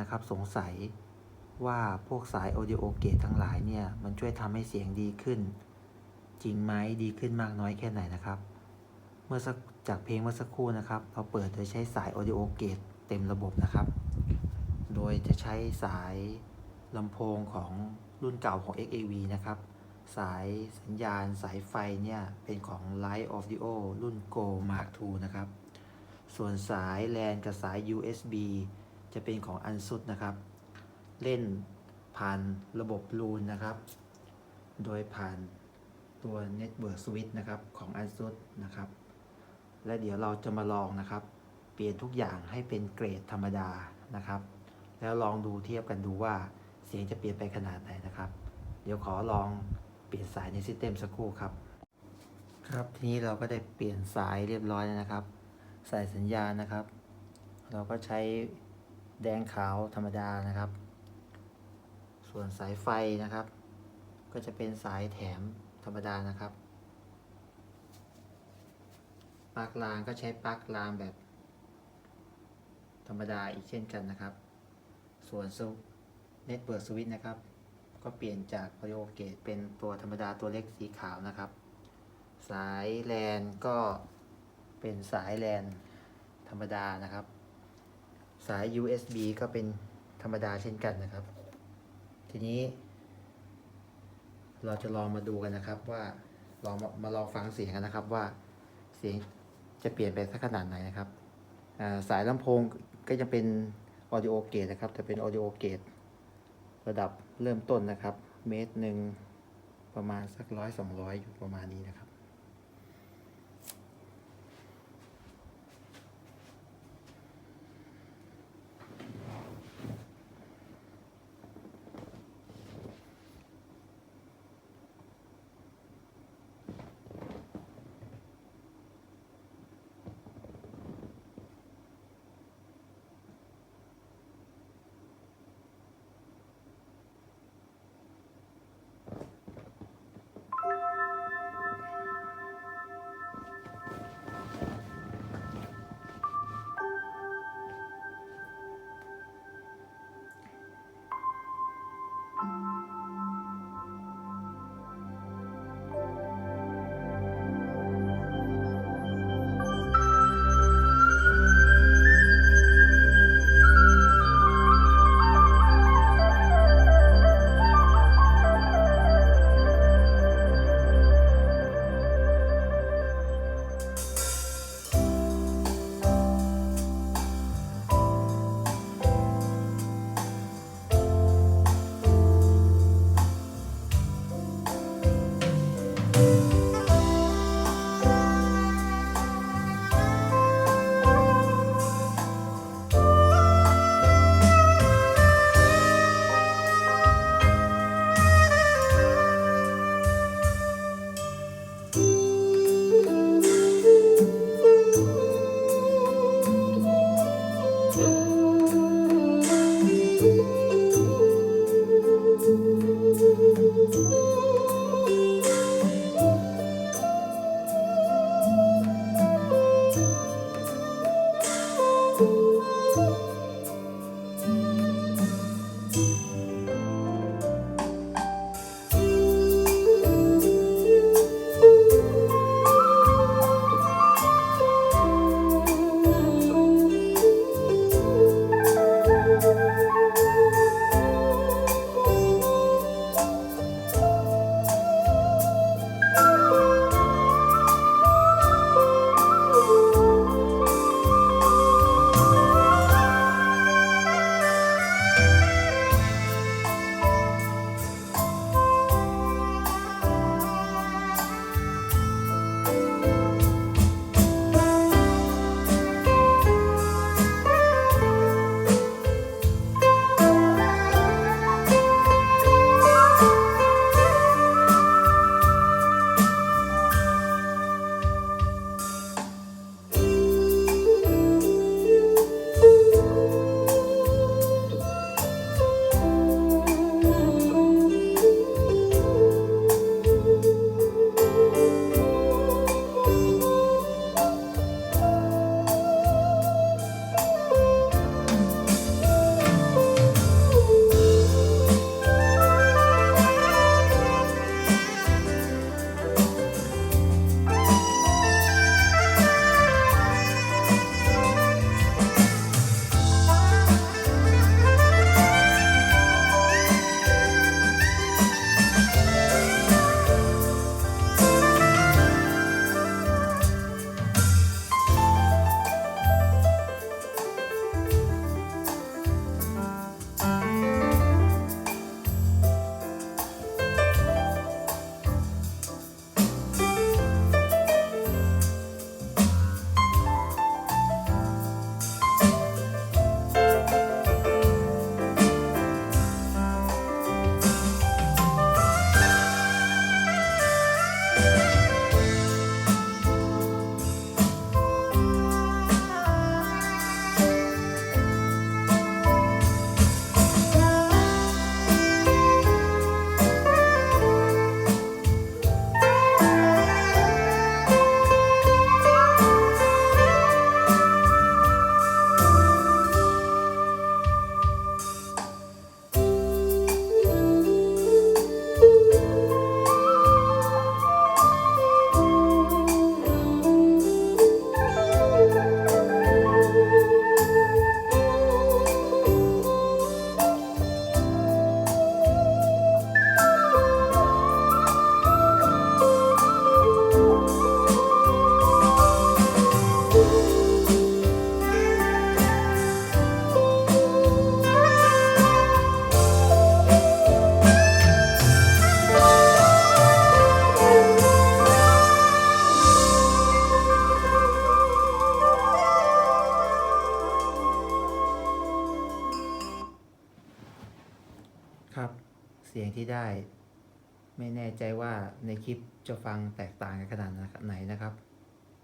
นะครับสงสัยว่าพวกสาย audio gate ทั้งหลายเนี่ย มันช่วยทำให้เสียงดีขึ้น จริงไหมดีขึ้นมากน้อยแค่ไหนนะครับ เมื่อจากเพลงเมื่อสักครู่นะครับ เราเปิดโดยใช้สาย audio gate เต็มระบบนะครับ โดยจะใช้สายลำโพงของรุ่นเก่าของ XAV นะครับ สายสัญญาณสายไฟเนี่ย เป็นของ Light Audio รุ่น Go Mark II นะครับ ส่วนสาย LAN กับสาย USB จะเป็นของ ASUS นะครับ เล่นผ่านระบบรูนนะครับ โดยผ่านตัว Network Switch นะครับของ ASUS นะครับ และเดี๋ยวเราจะมาลองนะครับ เปลี่ยนทุกอย่างให้เป็นเกรดธรรมดานะครับ แล้วลองดูเทียบกันดูว่าเสียงจะเปลี่ยนไปขนาดไหนนะครับ เดี๋ยวขอลองเปลี่ยนสายในซิสเต็มสักครู่ครับ ครับทีนี้เราก็ได้เปลี่ยนสายเรียบร้อยแล้วนะครับ สายสัญญาณนะครับ เราก็ใช้ แดงขาวธรรมดานะครับ ส่วนสายไฟนะครับ ก็จะเป็นสายแถมธรรมดานะครับปลั๊กรางก็ใช้ปลั๊กรางแบบ ธรรมดาอีกเช่นกันนะครับ ส่วนเน็ตเบิร์สวิตนะครับ ก็เปลี่ยนจาก Audio Gate เป็นตัวธรรมดาตัวเล็กสีขาวนะครับ สายแลนก็เป็นสายแลนธรรมดานะครับ สาย USB ก็เป็นธรรมดาเช่นกันนะครับ ทีนี้ เราจะลองมาดูกันนะครับว่าลองมามาลองฟังเสียงกันนะครับว่าเสียงจะเปลี่ยนไปสักขนาดไหนนะครับสายลำโพงก็จะเป็น audio gate นะครับแต่เป็น audio gate ระดับเริ่มต้นนะครับ เมตรหนึ่งประมาณสักร้อยสองร้อยอยู่ประมาณนี้นะครับ ใจว่าในคลิปจะฟังแตกต่างกันขนาดไหนนะครับ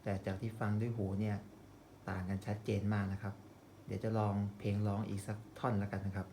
แต่จากที่ฟังด้วยหูเนี่ยต่างกันชัดเจนมากนะครับ เดี๋ยวจะลองเพลงร้องอีกสักท่อนแล้วกันนะครับ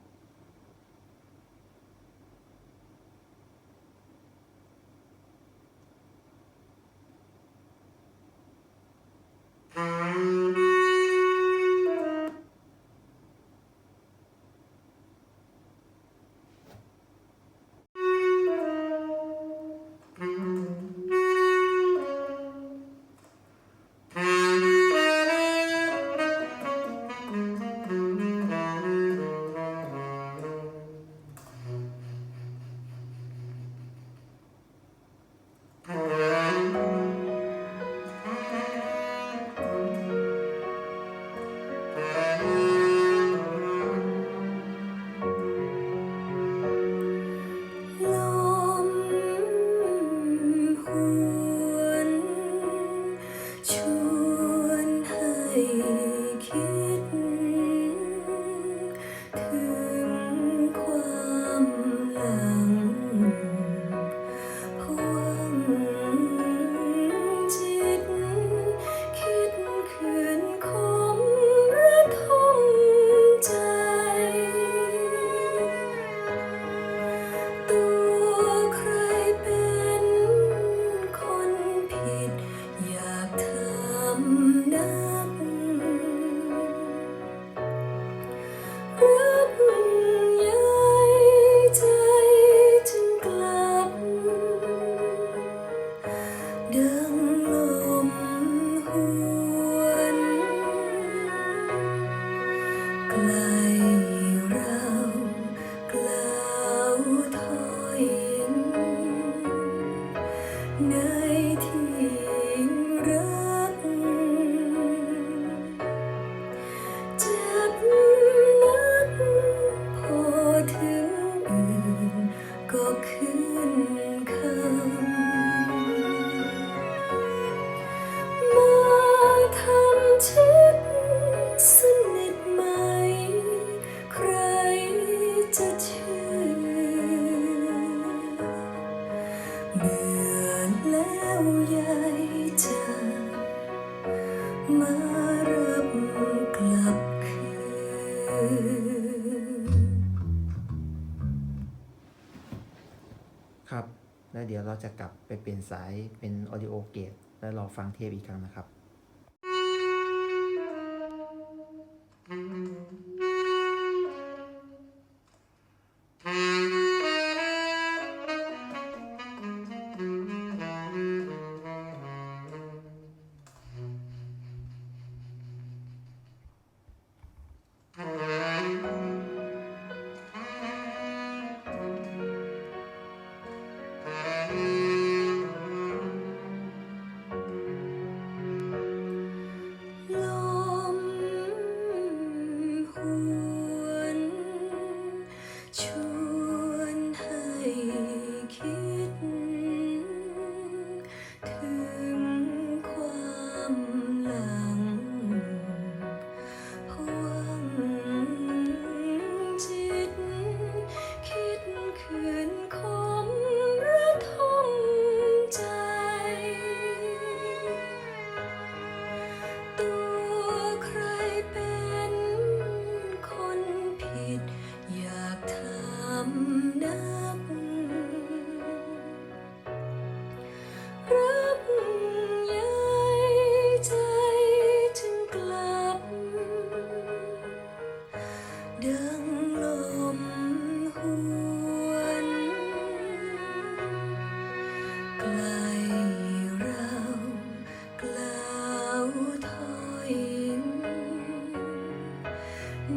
แล้วเดี๋ยวเราจะกลับไปเปลี่ยนสายเป็นออดิโอเกตแล้วรอฟังเทปอีกครั้งนะครับ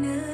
nơi